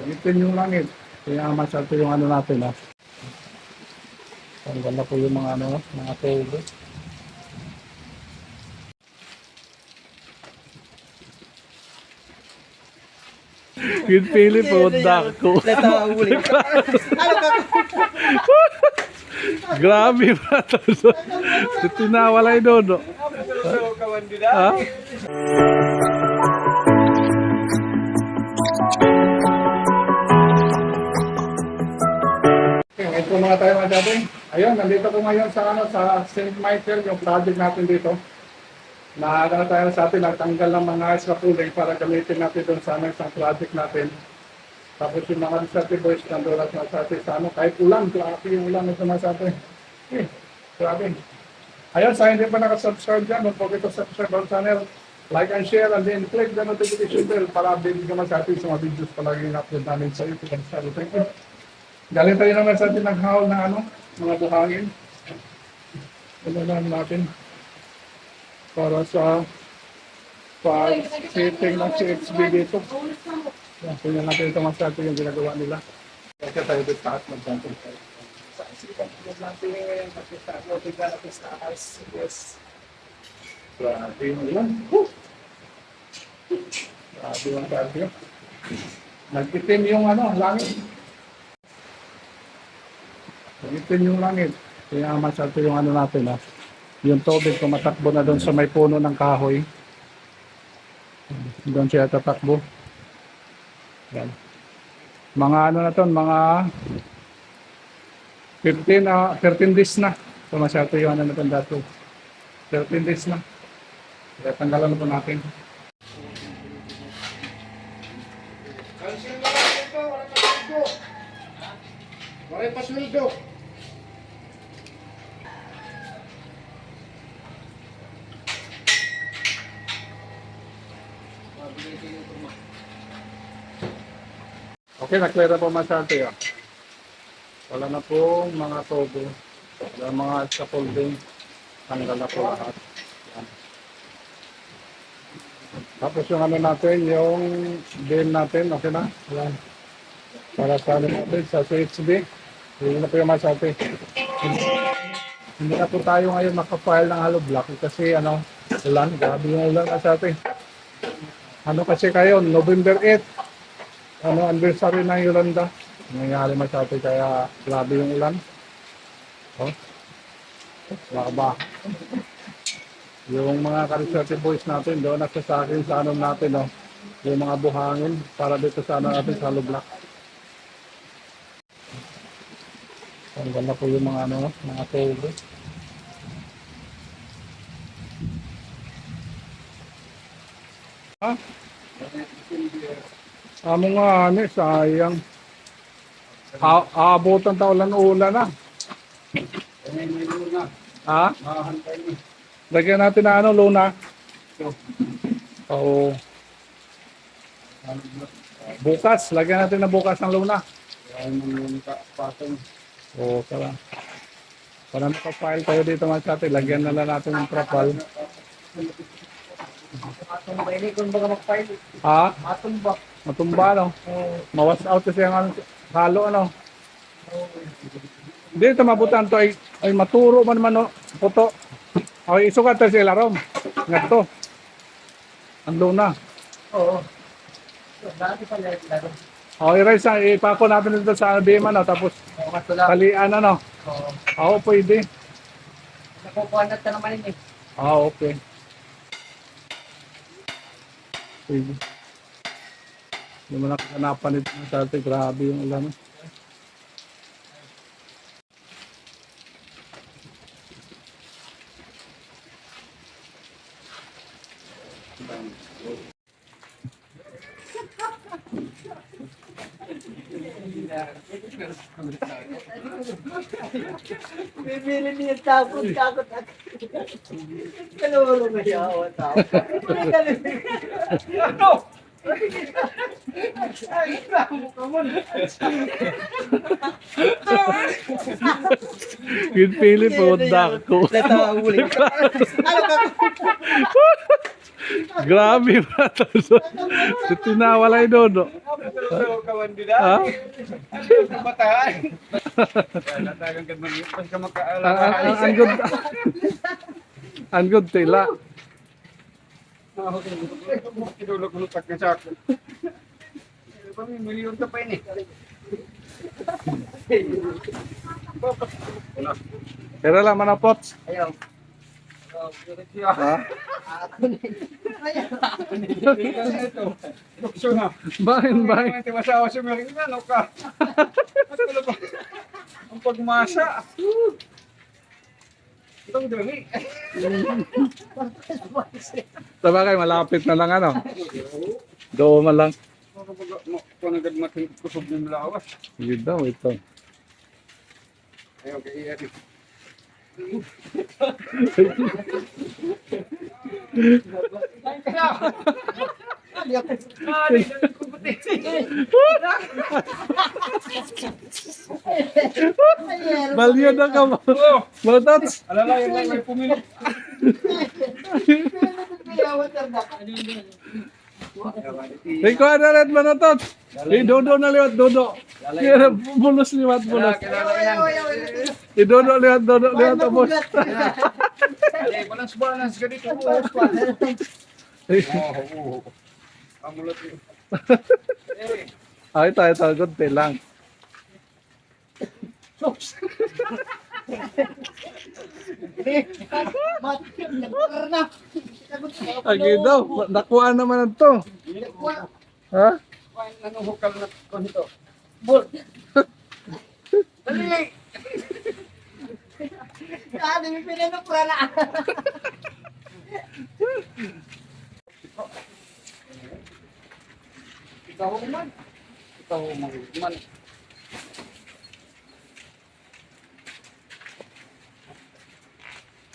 Itin yung langit. Kaya masyado yung ano natin ha. Ang ganda po yung mga ano, mga tubo. Yung Philip po, dako. Grabe ba ito? Tinawalay doon. no? Ha? Mga tayo mga dati. Ayun, nandito ko ngayon sa ano sa St. Michael, yung project natin dito. Naaga tayo sa atin, nagtanggal ng mga scaffolding para gamitin natin doon sa ano, sa project natin. Tapos yung mga research boys nandun at sa atin sa ano, kahit ulan, grabe yung ulan na sumasabi. Eh, grabe. Ayun, sa hindi pa nakasubscribe dyan, don't forget to subscribe our channel. Like and share and then click the notification bell para update ka man sa atin sa mga videos palagi yung upload namin sa YouTube sa Thank you. Galing tayo naman sa atin ng haul na ano, mga buhangin. Ano lang natin para sa pag-setting ng CXB dito. Yan, tingnan natin ito mas natin yung ginagawa nila. Kaya tayo dito taas mag-camping tayo. Sa ko natin ngayon, sa. Yes. Grabe ulan. Woo! Grabe yung grabe yun. Nagtitim yung ano, langit. Nagtitim yung langit. Kaya masyado yung ano natin ha. Yung tubig tumatakbo na doon sa may puno ng kahoy. Doon siya tatakbo. Yan. Mga ano na to, mga 15 na 13 days na. So masyado yung ano na to dati. 13 days na. Kaya tanggalan na po natin. Cancel na lang ito. Wala pa sweldo. Wala Okay, na-clear na po masyado yun. Wala na po mga tobo. Wala mga scaffolding. Tanggal na po lahat. Yan. Tapos yung ano natin, yung bin natin, okay na? Yan. Para sa ano natin, sa CHB. Hindi na po yung masyado. Hindi na po tayo ngayon makafile ng hollow block kasi ano, ulan, grabe yung ulan masyado. Ano kasi kayo, November 8, ano, anniversary ng Yolanda. Nangyari masyado kaya grabe yung ulan. Oh. Baba. Yung mga kariserte boys natin doon nasa sa akin sa ano natin oh. Yung mga buhangin para dito sa ano natin sa Lublak. Ang ganda po yung mga ano, mga tubo. Ha? Amo nga, ano, sayang. A- aabutan ta ulan ulan na. Ha? Lagyan natin na ano, luna. Oo. Bukas, lagyan natin na bukas ng luna. Oo, tara. Para makapile tayo dito mga chate, lagyan na lang natin ng trapal. Atong ba ini kung baga mag-file? Ha? Atong ba? Matumba, no? Mawas out kasi ang ano, halo, ano? Hindi ito mabutan to ay, ay maturo man man, no? Puto. Okay, isukat tayo sila rom. Ngato. Ang luna. Oo. Dati pala yung laro. Okay, Rice, ah, ipako natin dito sa BM, ano? Tapos Oo, talian, ano? Oo. Oo, pwede. Nakukuha na ito naman yun eh. Ah, okay. Pwede. Hindi mo nakakanapan ito ng sarte. Grabe yung ulan. Bibili niya takot, takot ako. Kalawalo na siya ako tao. Ano? Good feeling po, dako. Ano ka? Grabe ba ito? Tinawalay doon. Ha? Ang, makaalala. ang, ang, ang good. ang good tila. Kinulog-lutak na sa akin. Kami, milyon ka pa yun eh. Pero lang manapots. Ayaw. Ha? Bahin, bahin. Hindi masawa si Marina, ano ka? At wala pa. Ang pagmasa. Itong dumi. Sabagay, malapit na lang ano. Doon man lang. Kung agad mating kusog ng lawas. Yun daw, ito. Ayaw kaya iyan. Balyo na ka mo. Manotots. Alala, yung lang may pumili. Ikaw na rin manotots. Eh, dodo na liwat, dodo. Kaya bulos liwat, bulos. Eh, dodo liwat, dodo liwat, abos. Ay, balance balance ka dito. Oo, oo. Amulat yun. Eh, Ay, tayo, tayo, kunti lang. Ay, daw. Nakuha naman ang to. Ha? Na ng hukal na konto. Dali! Ikaw man. Ikaw man. man.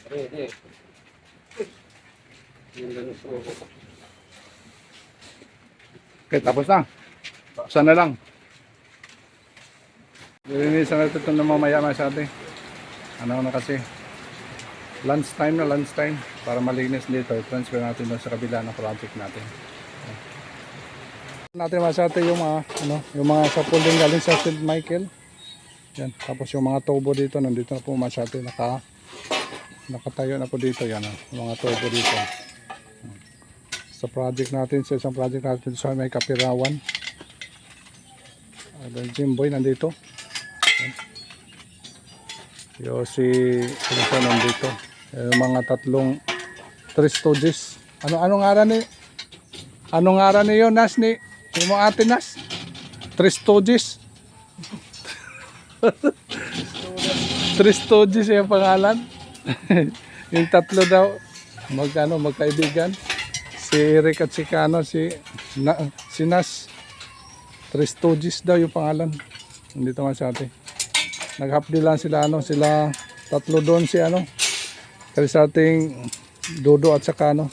Ready. Yung ganun po. Okay, tapos na. Sana lang. Lilinisan natin ito na mamaya na sa atin. Ano na kasi. Lunch time na lunch time. Para malinis dito. Transfer natin sa kabila ng project natin. Natin masate yung mga ano, yung mga sapulin galing sa St. Michael. Yan. Tapos yung mga tubo dito nandito na po masate naka nakatayo na po dito yan ah, yung mga tubo dito sa project natin, sa isang project natin sa may kapirawan. Uh, Jimboy nandito. Yo si ano siya nandito. Yung mga tatlong Tres Stooges. Ano anong ngaran ni? Anong ngaran niyo Nas ni? Mga ate Nas? Tres Stooges. Tres Stooges yung pangalan. yung tatlo daw mag ano, magkaibigan si Eric at si Kano, si, na, si Nas. Tres daw yung pangalan. Nandito nga sa atin. Naghapdi lang sila, ano, sila tatlo doon si ano. Kasi sa ating Dodo at saka ano,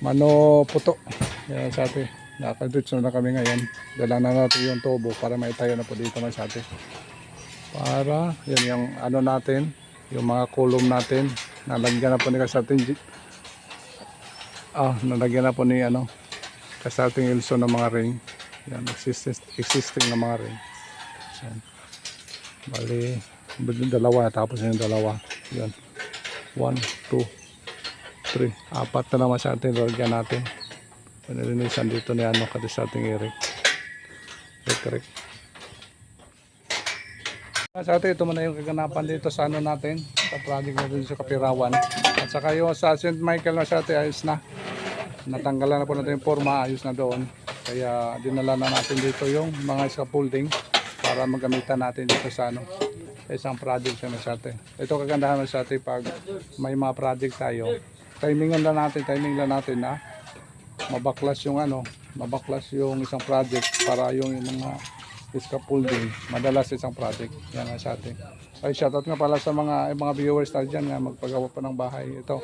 Mano Puto. Yan sa atin. Nakadritso na kami ngayon. Dala na natin yung tubo para maitayo na po dito mga sa atin. Para, yan yung ano natin, yung mga column natin. Nalagyan na po ni sa atin Ah, nalagyan na po ni ano kasating ilso ng mga ring. Yan, existing, existing na mga ring. Yan. Bali, dalawa, tapos yung dalawa. Yan. One, two, three. Apat na naman sa ating lalagyan natin. Pinilinisan dito ni ano kasi sa ating Eric. Eric. Sa atin, ito muna yung kaganapan dito sa ano natin, sa project natin sa Kapirawan. At saka yung sa St. Michael na sa atin, ayos na. Natanggalan na po natin yung forma, ayos na doon. Kaya dinala na natin dito yung mga scaffolding para magamitan natin dito sa ano, sa isang project sa Masate. Ito kagandahan ng Masate pag may mga project tayo. Timingan lang natin, timing lang natin na mabaklas yung ano, mabaklas yung isang project para yung mga scaffolding madala sa isang project. Yan ang sa atin. Ay, shoutout nga pala sa mga eh, mga viewers tayo dyan na magpagawa pa ng bahay. Ito,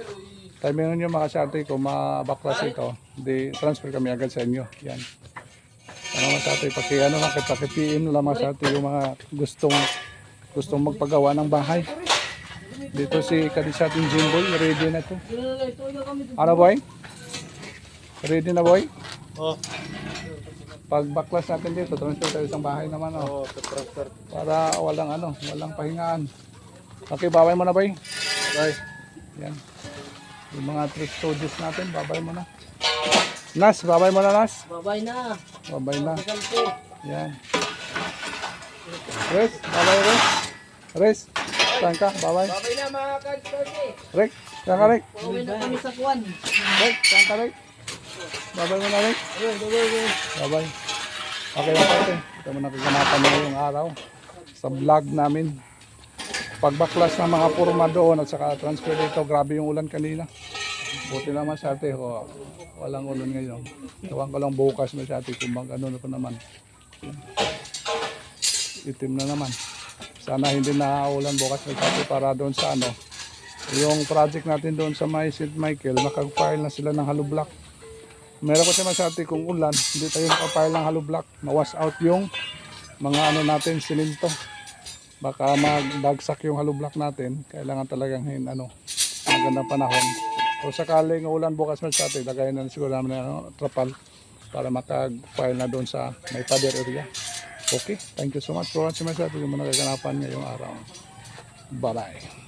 timingan nyo mga sa atin kung mabaklas ito, di transfer kami agad sa inyo. Yan. Ano mga sa atin, paki, ano lang, paki-PM lang mga sa atin yung mga gustong gustong magpagawa ng bahay. Dito si Kadisating Jimboy, ready na to. Ano boy? Ready na boy? Oh. Pag baklas natin dito, transfer tayo isang bahay naman. Oh. Oo, transfer. Para walang ano, walang pahingaan. Okay, babay mo na ba Bye. Yan. Yung mga trip studios natin, babay mo na. Nas, babay mo na Nas. Babay na. Babay na. Yan. Res, babay Res. Res, saan ka? Babay. Babay na mga kagstory. Rek, saan ka Rek? Babay na kami sa kwan. Rek, saan ka Rek? Babay mo na. Ayun, babay. Okay lang po. Ito mo nakaganapan na yung araw sa vlog namin. Pagbaklas ng mga forma doon at saka transfer dito, grabe yung ulan kanina. Buti naman sa ate, oh, walang ulan ngayon. Tawang ko lang bukas na sa ate kung mag ano na pa naman. Itim na naman. Sana hindi na ulan bukas na sa ate para doon sa ano. Yung project natin doon sa may St. Michael, nakag-file na sila ng hollow block. Meron sa ate kung ulan, hindi tayo nakapile ng hollow block. Na-wash out yung mga ano natin, siminto. Baka magbagsak yung hollow block natin. Kailangan talagang hin, ano, magandang panahon. O sakaling ulan bukas atin, lagayan na siguro namin ano, trapal para makag-file na doon sa may pader area. Okay, thank you so much for watching atin yung mga nagaganapan ngayong araw. Bye-bye.